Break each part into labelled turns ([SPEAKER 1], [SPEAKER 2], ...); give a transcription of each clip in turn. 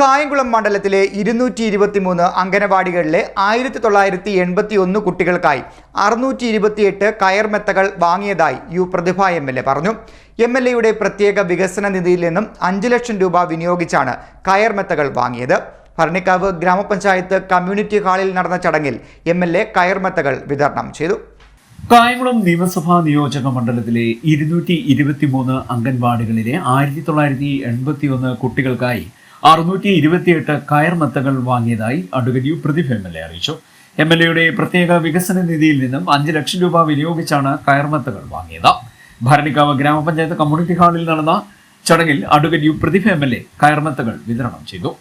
[SPEAKER 1] കായംകുളം മണ്ഡലത്തിലെ ഇരുന്നൂറ്റി ഇരുപത്തിമൂന്ന് അംഗനവാടികളിലെ ആയിരത്തി തൊള്ളായിരത്തി എൺപത്തി ഒന്ന് കുട്ടികൾക്കായി അറുന്നൂറ്റി ഇരുപത്തിയെട്ട് കയർമെത്തകൾ വാങ്ങിയതായി U Prathibha M L A പറഞ്ഞു. എം എൽ എയുടെ പ്രത്യേക വികസന നിധിയിൽ നിന്നും അഞ്ച് ലക്ഷം രൂപ വിനിയോഗിച്ചാണ് കയർ മെത്തകൾ വാങ്ങിയത്. ഭരണിക്കാവ് ഗ്രാമപഞ്ചായത്ത് കമ്മ്യൂണിറ്റി ഹാളിൽ നടന്ന ചടങ്ങിൽ എം എൽ എ കയർമെത്തകൾ വിതരണം ചെയ്തു.
[SPEAKER 2] കായംകുളം നിയമസഭാ നിയോജക മണ്ഡലത്തിലെ ഇരുന്നൂറ്റി ഇരുപത്തിമൂന്ന് അംഗൻവാടികളിലെ ആയിരത്തി തൊള്ളായിരത്തി എൺപത്തി ഒന്ന് കുട്ടികൾക്കായി അറുന്നൂറ്റി ഇരുപത്തിയെട്ട് കയർമെത്തകൾ വാങ്ങിയതായി advocate U Prathibha M L A അറിയിച്ചു. എം എൽ എയുടെ പ്രത്യേക വികസന നിധിയിൽ നിന്നും അഞ്ച് ലക്ഷം രൂപ വിനിയോഗിച്ചാണ് കയർമത്തകൾ വാങ്ങിയത്. ഭരണിക്കാവ് ഗ്രാമപഞ്ചായത്ത് കമ്മ്യൂണിറ്റി ഹാളിൽ നടന്ന ചടങ്ങിൽ advocate U Prathibha M L A കയർമെത്തകൾ വിതരണം ചെയ്തു.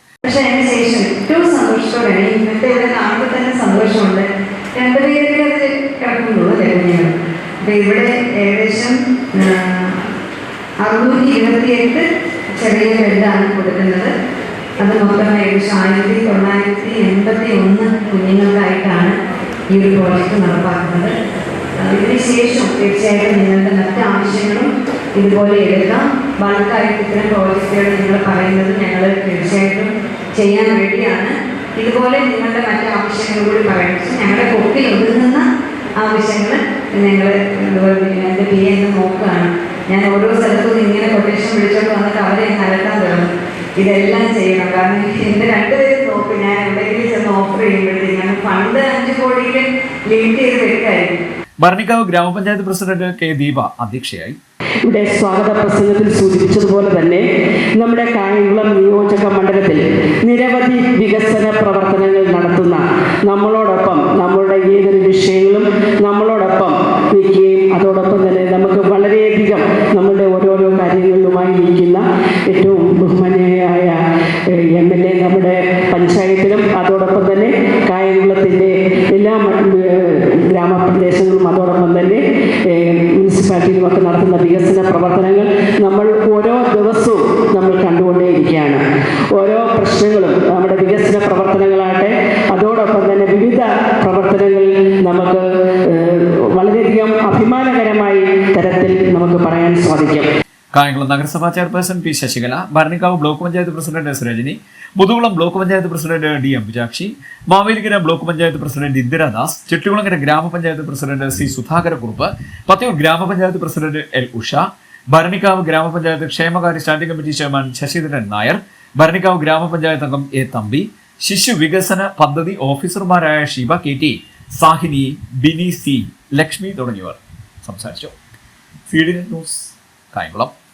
[SPEAKER 3] ഇവിടെ ഏകദേശം അറുന്നൂറ്റി ഇരുപത്തിയെട്ട് ചെറിയ ബെഡാണ് കൊടുക്കുന്നത്. അത് മൊത്തം ഏകദേശം ആയിരത്തി തൊള്ളായിരത്തി എൺപത്തി ഒന്ന് കുഞ്ഞുങ്ങൾക്കായിട്ടാണ് ഈ ഒരു പ്രോജക്റ്റ് നടപ്പാക്കുന്നത്. ഇതിനുശേഷം തീർച്ചയായിട്ടും നിങ്ങളുടെ മറ്റ് ആവശ്യങ്ങളും ഇതുപോലെ എടുക്കാം. ബൾക്കായിട്ട് ഇത്തരം പ്രോജക്റ്റുകൾ നിങ്ങൾ പറയുന്നത് ഞങ്ങൾ തീർച്ചയായിട്ടും ചെയ്യാൻ വേണ്ടിയാണ് ഇതുപോലെ നിങ്ങളുടെ മറ്റ് ആവശ്യങ്ങൾ കൂടി പറയുന്നത് ഞങ്ങളുടെ കൊക്കിൽ ഒതുങ്ങുന്ന ആവശ്യങ്ങൾ ഞങ്ങൾ എന്റെ പി എന്ന് നോക്കുകയാണ്. ഞാൻ ഓരോ സ്ഥലത്തും ഇങ്ങനെ കൊട്ടേഷൻ വിളിച്ചോണ്ട് വന്നിട്ട് അവരെ അലട്ടാൻ തുടങ്ങും. ഇതെല്ലാം ചെയ്യണം. കാരണം എന്റെ രണ്ടുപേരും നോക്കും ഞാൻ എവിടെയെങ്കിലും ചെന്ന് ഓഫർ ചെയ്യുമ്പോഴത്തേക്കും ഞാൻ ഫണ്ട് അഞ്ചു കോടിയിൽ ലിമിറ്റ് ചെയ്ത് വെക്കായിരുന്നു.
[SPEAKER 2] ഭരണിക്കാവ് ഗ്രാമപഞ്ചായത്ത് പ്രസിഡന്റ് കെ ദീപ അധ്യക്ഷയായി.
[SPEAKER 4] ഇവിടെ സ്വാഗത പ്രസംഗത്തിൽ സൂചിപ്പിച്ചതുപോലെ തന്നെ നമ്മുടെ കായംകുളം നിയോജക മണ്ഡലത്തിൽ നിരവധി വികസന പ്രവർത്തനങ്ങൾ നടത്തുന്ന നമ്മളുടെ പഞ്ചായത്തിലും അതോടൊപ്പം തന്നെ കായംകുളത്തിന്റെ എല്ലാ ഗ്രാമപ്രദേശങ്ങളും അതോടൊപ്പം തന്നെ മുനിസിപ്പാലിറ്റിയിലും മുനിസിപ്പാലിറ്റിയിലുമൊക്കെ നടത്തുന്ന വികസന പ്രവർത്തനങ്ങൾ നമ്മൾ ഓരോ ദിവസവും നമ്മൾ കണ്ടുകൊണ്ടേയിരിക്കുകയാണ്. ഓരോ പ്രശ്നങ്ങളും നമ്മുടെ വികസന പ്രവർത്തനങ്ങളാകട്ടെ അതോടൊപ്പം തന്നെ വിവിധ പ്രവർത്തനങ്ങളിൽ നമുക്ക് വളരെയധികം അഭിമാനകരമായി തരത്തിൽ നമുക്ക് പറയാൻ സാധിക്കും.
[SPEAKER 2] കായംകുളം നഗരസഭാ chairperson P Sasikala Bharanikkavu block panchayat president S Rajani Muthukulam block panchayat president D M Vijakshi Mavelikkara block panchayat president Indiradas Chettikulangara ഗ്രാമപഞ്ചായത്ത് പ്രസിഡന്റ് സി സുധാകരക്കുറുപ്പ് പത്തിയൂർ ഗ്രാമപഞ്ചായത്ത് പ്രസിഡന്റ് എൽ ഉഷ ഭരണിക്കാവ് ഗ്രാമപഞ്ചായത്ത് ക്ഷേമകാര്യ standing committee chairman Sasidharan Nair Bharanikkavu ഗ്രാമപഞ്ചായത്ത് അംഗം A Thampi ശിശു വികസന പദ്ധതി ഓഫീസർമാരായ Sheeba K T Sahini Bini C Lakshmi തുടങ്ങിയവർ സംസാരിച്ചു. C D net news Kayamkulam